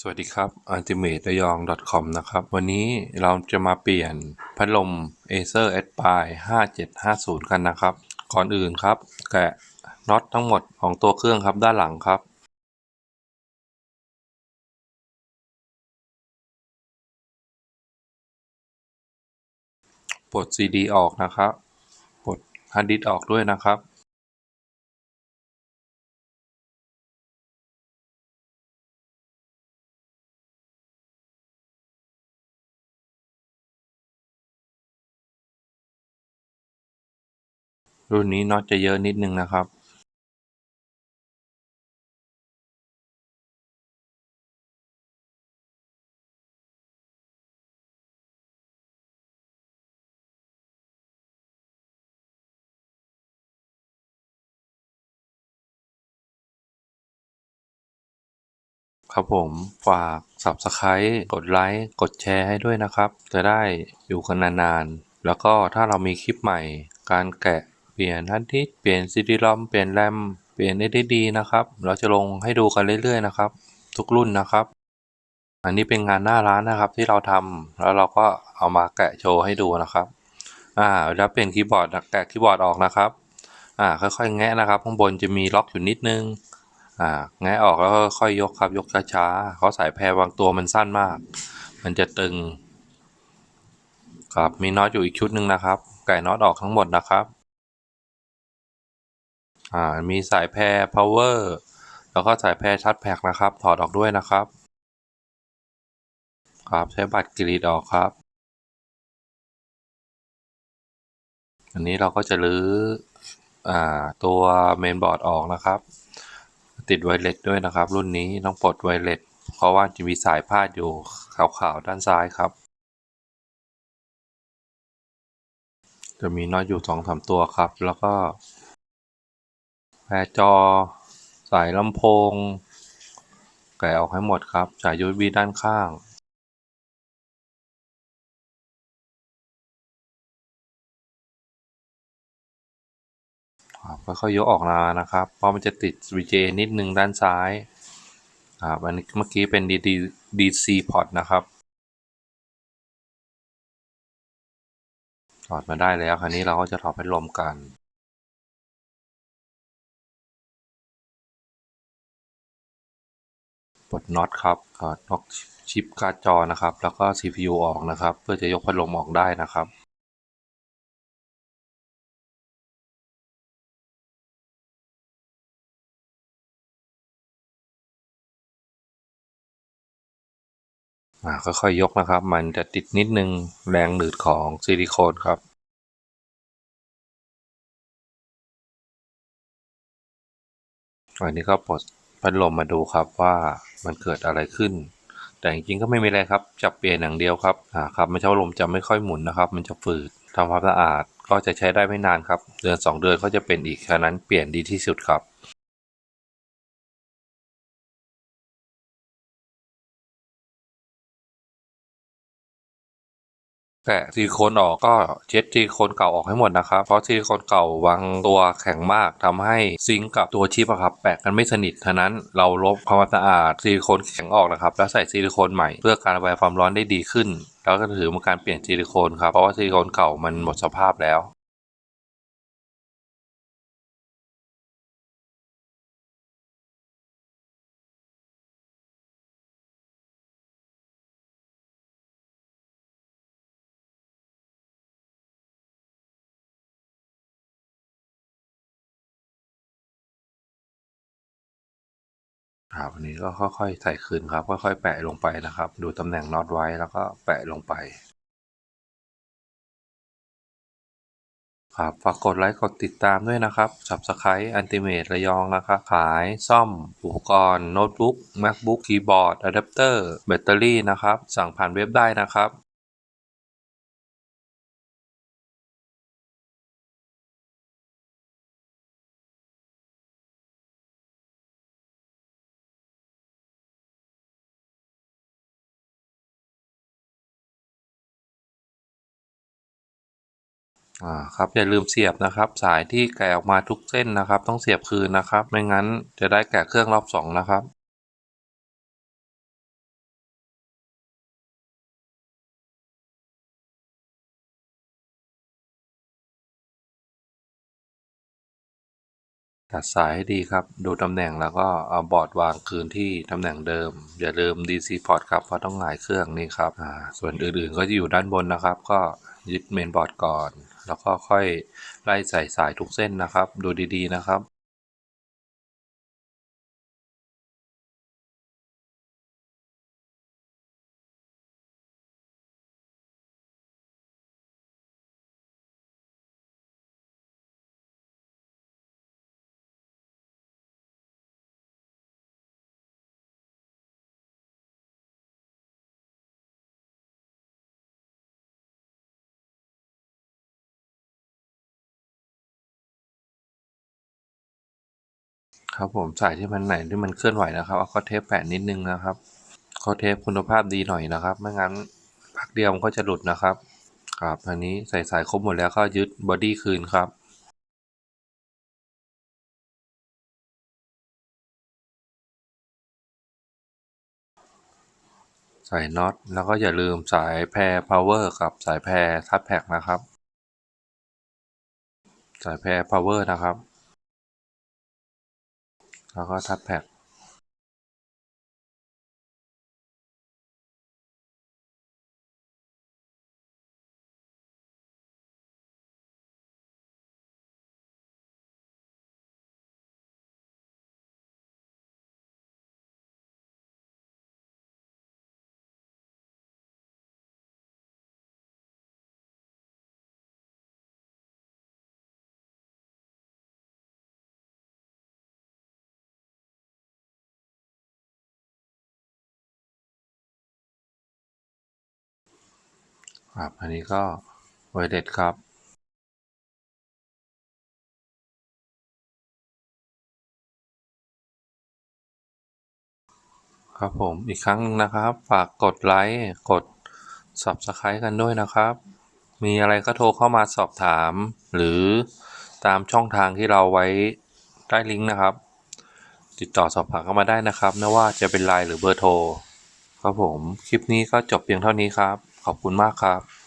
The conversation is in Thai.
สวัสดีครับ ultimate ระยอง .com นะครับ วันนี้เราจะมาเปลี่ยนพัดลม Acer Aspire 5750 กันนะครับ ก่อนอื่นครับ แกะน็อตทั้งหมดของตัวเครื่องครับด้านหลังครับ ปลด CD ออกนะครับ ปลดฮาร์ดดิสก์ออกด้วยนะครับ รุ่นนี้น็อตจะเยอะนิดนึงนะครับครับผม ฝาก Subscribe กดไลค์กดแชร์ให้ด้วยนะครับ จะได้อยู่กันนานๆ แล้วก็ถ้าเรามีคลิปใหม่การแกะ เปลี่ยนฮันดิสก์เปลี่ยนซีดีรอมเปลี่ยนแรมเปลี่ยน SSD นะครับ เราจะลงให้ดูกันเรื่อยๆนะครับ ทุกรุ่นนะครับ อันนี้เป็นงานหน้าร้านนะครับที่เราทำแล้วเราก็เอามาแกะโชว์ให้ดูนะครับอ่าแล้วเปลี่ยนคีย์บอร์ดนะแกะคีย์บอร์ดออกนะครับอ่าค่อยๆแงะนะครับ ข้างบนจะมีล็อกอยู่นิดนึงอ่าแงะออกแล้วก็ค่อยยกครับยกช้าๆเขาะสายแพรบางตัวมันสั้นมาก มันจะตึง ครับมีน็อตอยู่อีกชุดหนึ่งนะครับ ไก่น็อตออกทั้งหมดนะครับ อ่ามีสายแพร power แล้วก็สายแพรชัดแพ็กนะครับ ถอดออกด้วยนะครับ ครับใช้บัตรกรีดออกครับ อันนี้เราก็จะรื้ออ่าตัวเมนบอร์ดออกนะครับ ติดไวเลสด้วยนะครับ รุ่นนี้ต้องปลดไวเลสเพราะว่าจะมีสายพาดอยู่ขาวๆด้านซ้ายครับ จะมีน็อตอยู่สองสามตัวครับ แล้วก็ แพรจอ สายลำโพง แกะออกให้หมดครับ สาย USB ด้านข้างครับค่อยๆยกออกมานะครับ เพราะมันจะติด VJ นิดนึงด้านซ้ายครับอันนี้เมื่อกี้เป็น DD DC port นะครับ ถอดมาได้แล้ว คราวนี้เราก็จะถอดพัดลมกัน ปลดน็อตครับถอดน็อตชิปการ์ดจอนะครับ แล้วก็ CPU ออกนะครับ เพื่อจะยกพัดลมออกได้นะครับค่อยๆยกนะครับ มันจะติดนิดนึงแรงหนืดของซิลิโคนครับ อันนี้ก็ปลดพัดลมมาดูครับว่า มันเกิดอะไรขึ้น แต่จริงๆก็ไม่มีอะไรครับ จับเปลี่ยนอย่างเดียวครับอ่าครับไม่ใช่ว่าลมจะไม่ค่อยหมุนนะครับ มันจะฝืดทำความสะอาดก็จะใช้ได้ไม่นานครับ เดือน 2 เดือนก็จะเป็นอีกฉะนั้นเปลี่ยนดีที่สุดครับ แกะซิลิโคนออกก็เช็ดซิลิโคนเก่าออกให้หมดนะครับ เพราะซิลิโคนเก่าบางตัวแข็งมากทำให้ซิงกับตัวชิปอะครับแปะกันไม่สนิทฉะนั้นเราลบความสะอาดซิลิโคนแข็งออกนะครับ แล้วใส่ซิลิโคนใหม่เพื่อการระบายความร้อนได้ดีขึ้น แล้วก็ถือเป็นการเปลี่ยนซิลิโคนครับเพราะว่าซิลิโคนเก่ามันหมดสภาพแล้ว ครับอันนี้ก็ค่อยๆใส่คืนครับ ค่อยๆแปะลงไปนะครับ ดูตำแหน่งน็อตไว้แล้วก็แปะลงไป ครับฝากกดไลค์กดติดตามด้วยนะครับ Subscribe Ultimate ระยองนะครับ ขายซ่อม อุปกรณ์โน้ตบุ๊ก MacBook คีย์บอร์ดอะแดปเตอร์แบตเตอรี่นะครับ สั่งผ่านเว็บได้นะครับ อ่าครับอย่าลืมเสียบนะครับ สายที่แกะออกมาทุกเส้นนะครับ ต้องเสียบคืนนะครับ ไม่งั้นจะได้แกะเครื่องรอบสองนะครับตัดสายให้ดีครับ ดูตำแหน่งแล้วก็เอาบอร์ดวางคืนที่ตำแหน่งเดิม อย่าลืม DC port ครับ เพราะต้องหงายเครื่องนี่ครับอ่าส่วนอื่นๆก็จะอยู่ด้านบนนะครับ ก็ยึดเมนบอร์ดก่อน แล้วก็ค่อยไล่ใส่สายทุกเส้นนะครับ ดูดีๆนะครับ ครับผมสายที่มันไหนที่มันเคลื่อนไหวนะครับเอาก็เทปแปะนิดนึงนะครับก็เทปคุณภาพดีหน่อยนะครับไม่งั้นพักเดียวมันก็จะหลุดนะครับครับอันนี้ใส่สายครบหมดแล้วก็ยึดบอดี้คืนครับใส่น็อตแล้วก็อย่าลืมสายแพร์พาวเวอร์กับสายแพร์ทับแพ็กนะครับ สายแพร์พาวเวอร์นะครับ แล้วก็ทับแพ็ก ครับ อันนี้ก็ไวเด็ดครับครับผมอีกครั้งหนึ่งนะครับ ฝากกดไลค์กด Subscribe กันด้วยนะครับ มีอะไรก็โทรเข้ามาสอบถาม หรือตามช่องทางที่เราไว้ใต้ลิงก์นะครับ ติดต่อสอบถามเข้ามาได้นะครับไม่ว่าจะเป็นไลน์หรือเบอร์โทรครับผม คลิปนี้ก็จบเพียงเท่านี้ครับ ขอบคุณมากครับ